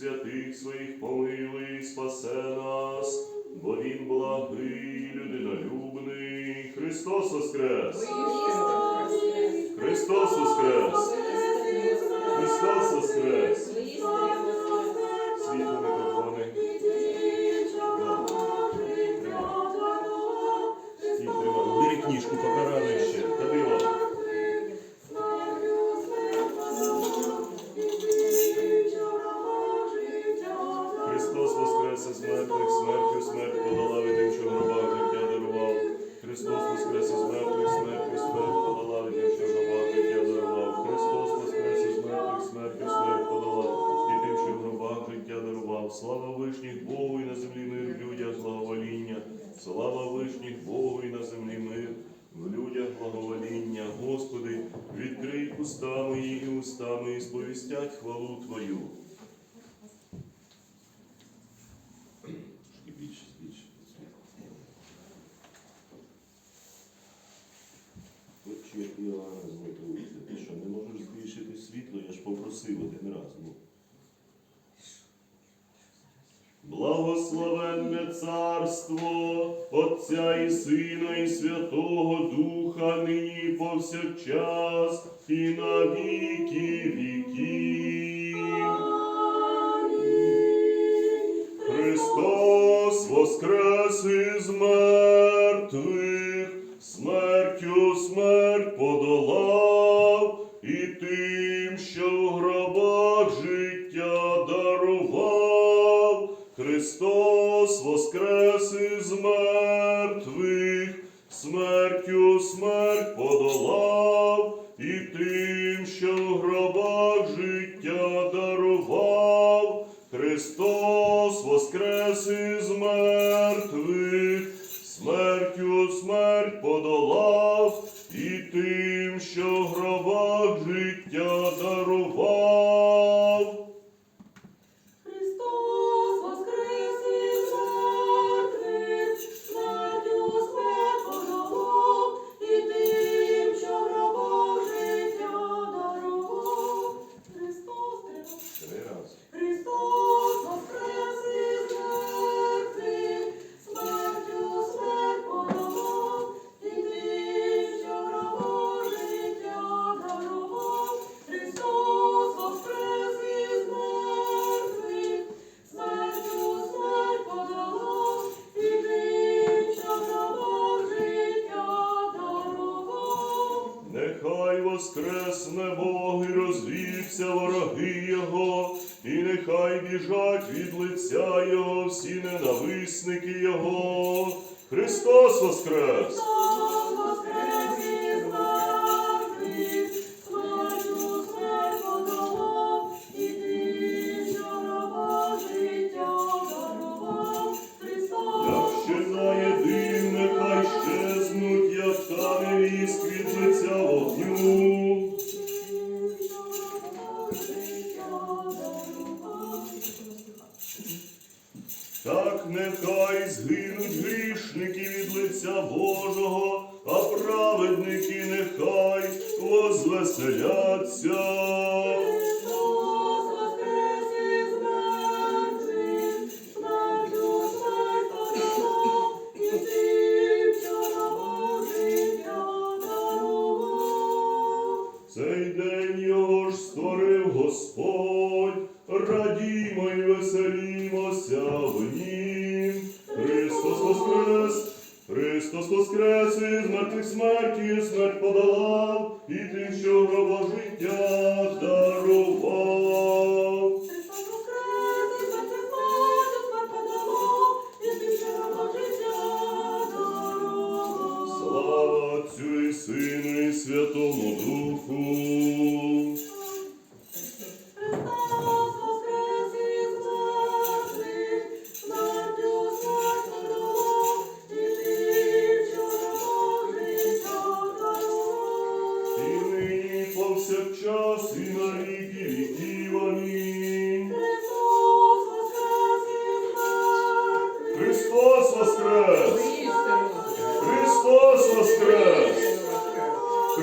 святих своїх помилуй, спасе нас, бо Він благий, людинолюбний, Христос Воскрес! Христос Воскрес! Христос Воскрес! Христос Воскрес! являть хвалу Твою. І більше, більше. Хоч як Іоанна златоуця, ти що, не можеш збільшити світло, я ж попросив один раз. Ну. благословенне царство Отця і Сина, і Святого Духа, нині і повсякчас, і на віки віки. Христос воскрес із мене. Подолав нехай воскресне Бог і розвівся вороги Його, і нехай біжать від лиця Його всі ненависники Його. Христос Воскрес! Христос Воскрес із мертвих смерті, смерть подолав, і тим, що роба життя дарував. Христос воскрес, і смерть смерть, смерть подолав, і тим, що гроба життя дарував. Слава Отцю і Сину і Святому Духу.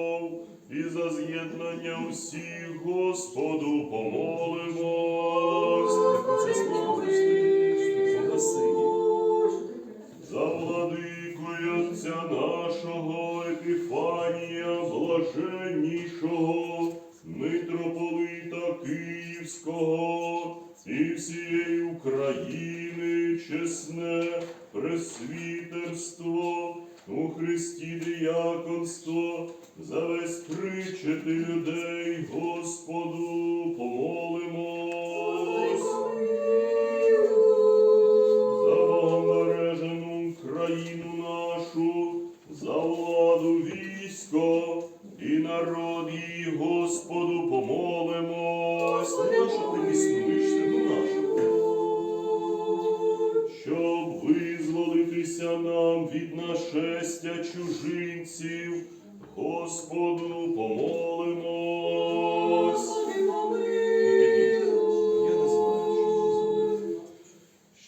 церков і за з'єднання усіх Господу помолимось. За владику й Отця нашого Епіфанія, блаженнішого, митрополита Київського і всієї України чесне пресвітерство у Христі діяконство, за весь причети людей Господу помолимось. За богомережену країну нашу, за владу військо і народ її Господу помолимось. Нашестя чужинців, Господу помолимось.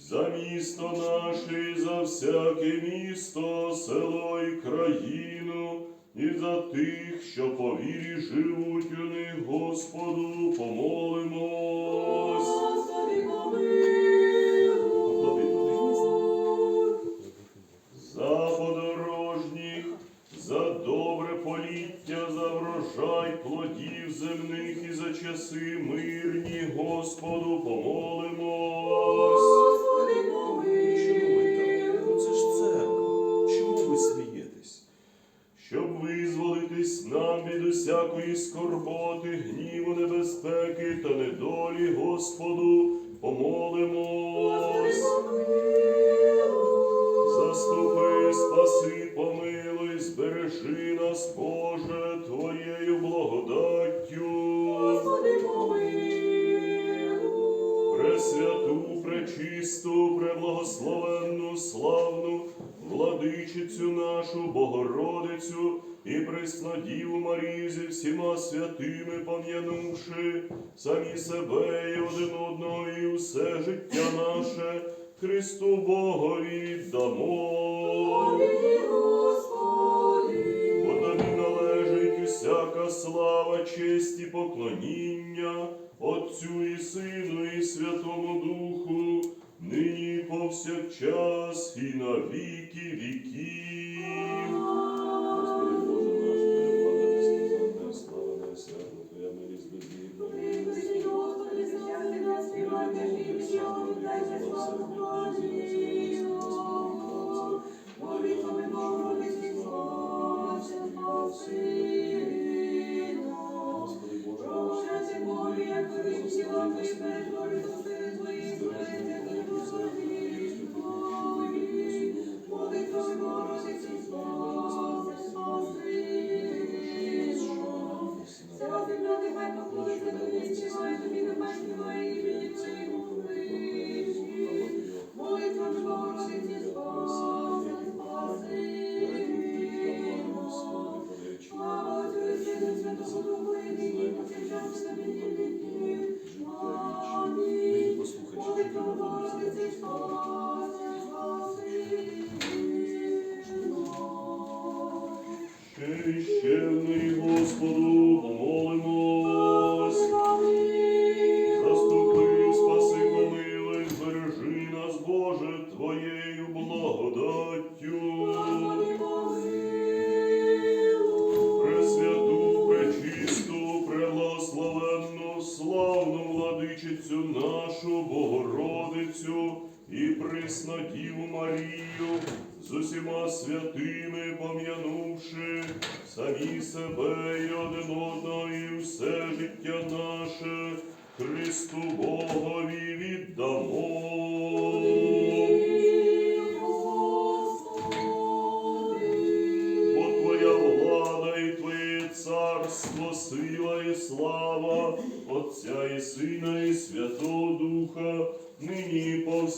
За місто наше, за всяке місто, село і країну, і за тих, що по вірі живуть у них, Господу помолимось. Господи, Господу помолимось. Господи, Чому ви так? Ну це ж церква. Чому ви смієтесь? щоб визволитись нам від усякої скорботи, гніву, небезпеки та недолі, Господу, помолимось. Заступи, спаси, помилуй, збережи нас, Боже, Твоєю благодаттю. Пресвяту, пречисту, преблагословенну, славну, владичицю нашу, Богородицю і Преснодіву Марію зі всіма святими пом'янувши, самі себе і один одного, і усе життя наше Христу Богові дамо. Бо тобі належить усяка слава, честь і поклоніння Отцю і Сину Святому Духу, нині повсякчас і на віки віків. Священний Господу помолимось, заступи, спаси, помилуй, збережи нас, Боже, Твоєю благодаттю, пресвяту, пречисту, преблагословенну, славну владичицю нашу Богородицю і приснодіву Марію, з усіма святими пом'янувши самі себе і один одного, і все життя наше Христу Богові віддамо. Царство, сила і слава, Отця і Сина,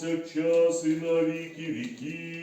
повсякчас і на віки віків.